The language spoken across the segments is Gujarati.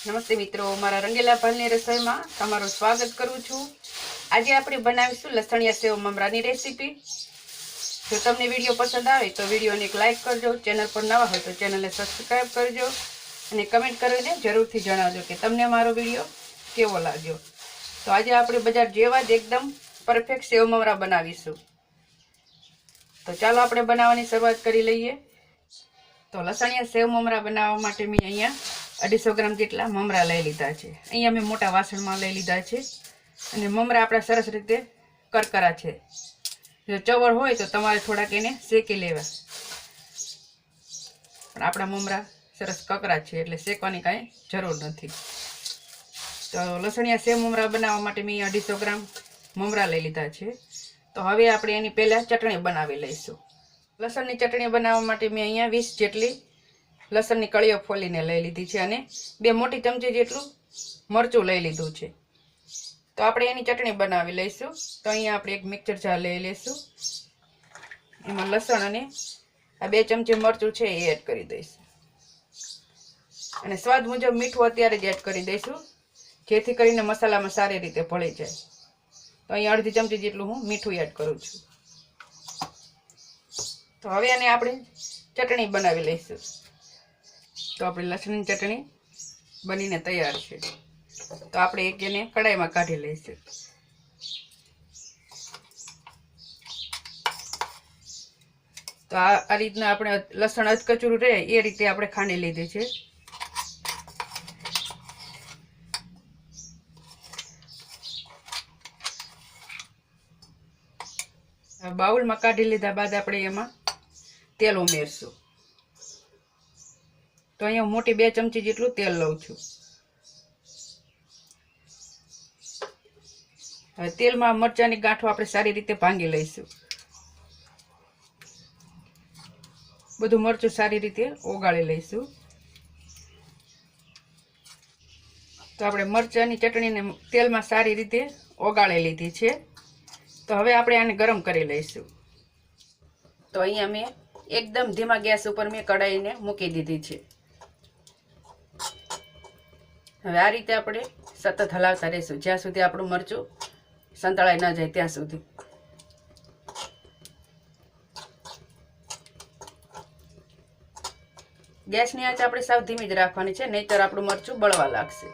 નમસ્તે મિત્રો, મારા રંગેલા ભાલની રસોઈમાં તમારું સ્વાગત કરું છું. આજે આપણે બનાવીશું લસણિયા સેવ મમરાની રેસીપી. જો તમને વીડિયો પસંદ આવે તો વિડીયોને એક લાઇક કરજો, ચેનલ પર નવા હોય તો ચેનલને સબસ્ક્રાઈબ કરજો અને કમેન્ટ કરીને જરૂરથી જણાવજો કે તમને મારો વીડિયો કેવો લાગ્યો. તો આજે આપણે બજાર જેવા જ એકદમ પરફેક્ટ સેવ મમરા બનાવીશું. તો ચાલો આપણે બનાવવાની શરૂઆત કરી લઈએ. તો લસણિયા સેવ મમરા બનાવવા માટે મેં અહીંયા અઢીસો ગ્રામ જેટલા મમરા લઈ લીધા છે. અહીંયા મેં મોટા વાસણમાં લઈ લીધા છે. અને મમરા આપણા સરસ રીતે કરકરા છે. જો ચવળ હોય તો તમારે થોડાક એને શેકી લેવા. પણ આપણા મમરા સરસ કકરા છે એટલે શેકવાની કાંઈ જરૂર નથી. તો લસણિયા સેવ મમરા બનાવવા માટે મેં અઢીસો ગ્રામ મમરા લઈ લીધા છે. તો હવે આપણે એની પહેલાં ચટણી બનાવી લઈશું. લસણની ચટણી બનાવવા માટે મેં અહીંયા વીસ જેટલી લસણની કળીઓ ફોલીને લઈ લીધી છે અને બે મોટી ચમચી જેટલું મરચું લઈ લીધું છે. તો આપણે એની ચટણી બનાવી લઈશું. તો અહીંયા આપણે એક મિક્સર જાર લઈ લઈશું. એમાં લસણ અને આ બે ચમચી મરચું છે એ એડ કરી દઈશું. અને સ્વાદ મુજબ મીઠું અત્યારે જ એડ કરી દઈશું. જેથી કરીને મસાલામાં સારી રીતે ભળી જાય. તો અહીંયા અડધી ચમચી જેટલું હું મીઠું એડ કરું છું. તો હવે આને આપણે ચટણી બનાવી લઈશું. તો આપણી લસણની ચટણી બનીને તૈયાર છે. તો આપણે એક એને કડાઈમાં કાઢી લઈશું. તો આ રીતના આપણે લસણ અધકચરું રહે એ રીતે આપણે ખાંડી લીધી છે. બાઉલમાં કાઢી લીધા બાદ આપણે એમાં તેલ ઉમેરશું. તો અહીંયા મોટી બે ચમચી જેટલું તેલ લઉં છું. હવે તેલમાં મરચાંની ગાંઠો આપણે સારી રીતે ભાંગી લઈશું. બધું મરચું સારી રીતે ઓગાળી લઈશું. તો આપણે મરચાંની ચટણીને તેલમાં સારી રીતે ઓગાળી લીધી છે. તો હવે આપણે આને ગરમ કરી લઈશું. તો અહીંયા મેં એકદમ ધીમા ગેસ ઉપર મેં કઢાઈને મૂકી દીધી છે. હવે આ રીતે આપણે સતત હલાવતા રહીશું. જ્યાં સુધી આપણું મરચું સંતળાઈ ન જાય ત્યાં સુધી. ગેસની આંચ આપણે સાવ ધીમી જ રાખવાની છે, નહીતર આપણું મરચું બળવા લાગશે.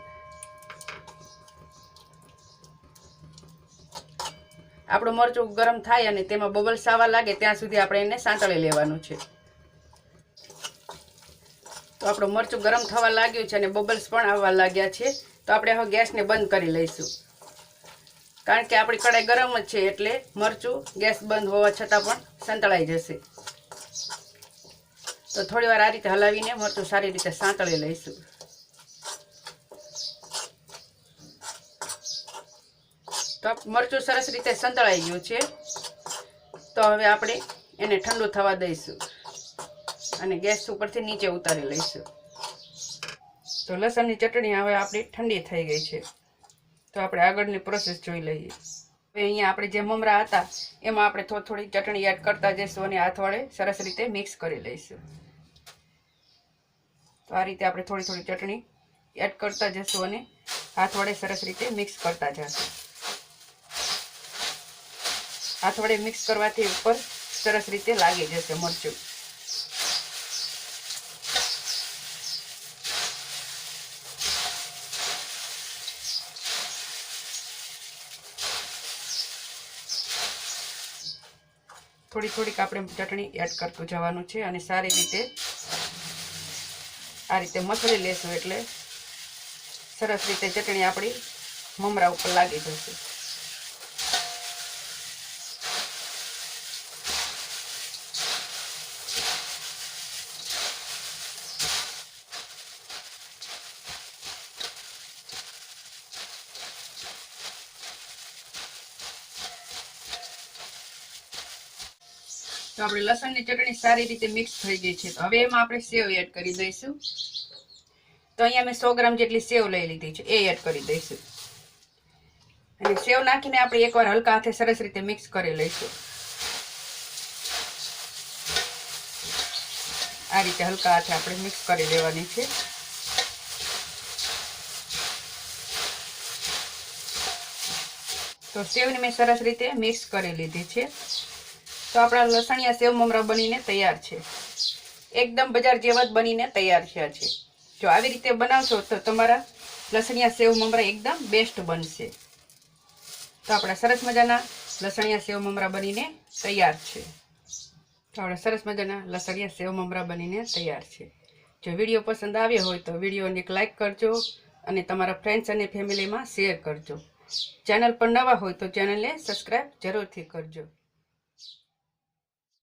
આપણું મરચું ગરમ થાય અને તેમાં બબલ્સ આવવા લાગે, ત્યાં સુધી આપણે એને સાંતળી લેવાનું છે. તો આપણું મરચું ગરમ થવા લાગ્યું છે અને બબલ્સ પણ આવવા લાગ્યા છે. તો આપણે હવે ગેસને બંધ કરી લઈશું. કારણ કે આપણી કડાઈ ગરમ જ છે એટલે મરચું ગેસ બંધ હોવા છતાં પણ સંતળાઈ જશે. તો થોડી આ રીતે હલાવીને મરચું સારી રીતે સાંતળી લઈશું. તો મરચું સરસ રીતે સંતળાઈ ગયું છે. તો હવે આપણે એને ઠંડુ થવા દઈશું. અને ગેસ ઉપરથી નીચે ઉતારી લઈશું. તો લસણની ચટણી હવે આપણી ઠંડી થઈ ગઈ છે. તો આપણે આગળની પ્રોસેસ જોઈ લઈએ. અહીંયા આપણે જે મમરા હતા, એમાં આપણે થોડી થોડી ચટણી એડ કરતા જઈશું અને હાથ વડે સરસ રીતે મિક્સ કરી લઈશું. તો આ રીતે આપણે થોડી થોડી ચટણી એડ કરતા જઈશું અને હાથ વડે સરસ રીતે મિક્સ કરતા જઈશું. હાથ વડે મિક્સ કરવાથી ઉપર સરસ રીતે લાગી જશે મરચું. થોડી થોડીક આપણે ચટણી એડ કરતું જવાનું છે અને સારી રીતે આ રીતે મસળી લેશું એટલે સરસ રીતે ચટણી આપણી મમરા ઉપર લાગી જશે. તો આપણે લસણની ચટણી સારી રીતે મિક્સ થઈ ગઈ છે. તો હવે એમાં આપણે સેવ એડ કરી દઈશું. તો અહીંયા મેં સો ગ્રામ જેટલી સેવ લઈ લીધી છે. એ એડ કરી દઈશું. અને સેવ નાખીને આપણે એકવાર હલકા હાથે સરસ રીતે મિક્સ કરી લઈશું. આ રીતે હલકા હાથે આપણે મિક્સ કરી દેવાની છે. તો સેવને મેં સરસ રીતે મિક્સ કરી લીધી છે. તો આપણા લસણિયા સેવ મમરા બનીને તૈયાર છે. એકદમ બજાર જેવા જ બનીને તૈયાર થયા છે. જો આવી રીતે બનાવશો તો તમારા લસણિયા સેવ મમરા એકદમ બેસ્ટ બનશે. તો આપણા સરસ મજાના લસણિયા સેવ મમરા બનીને તૈયાર છે. તો આપણા સરસ મજાના લસણિયા સેવ મમરા બનીને તૈયાર છે. જો વીડિયો પસંદ આવ્યો હોય તો વિડીયોને એક લાઇક કરજો અને તમારા ફ્રેન્ડ્સ અને ફેમિલીમાં શેર કરજો. ચેનલ પર નવા હોય તો ચેનલને સબસ્ક્રાઈબ જરૂરથી કરજો.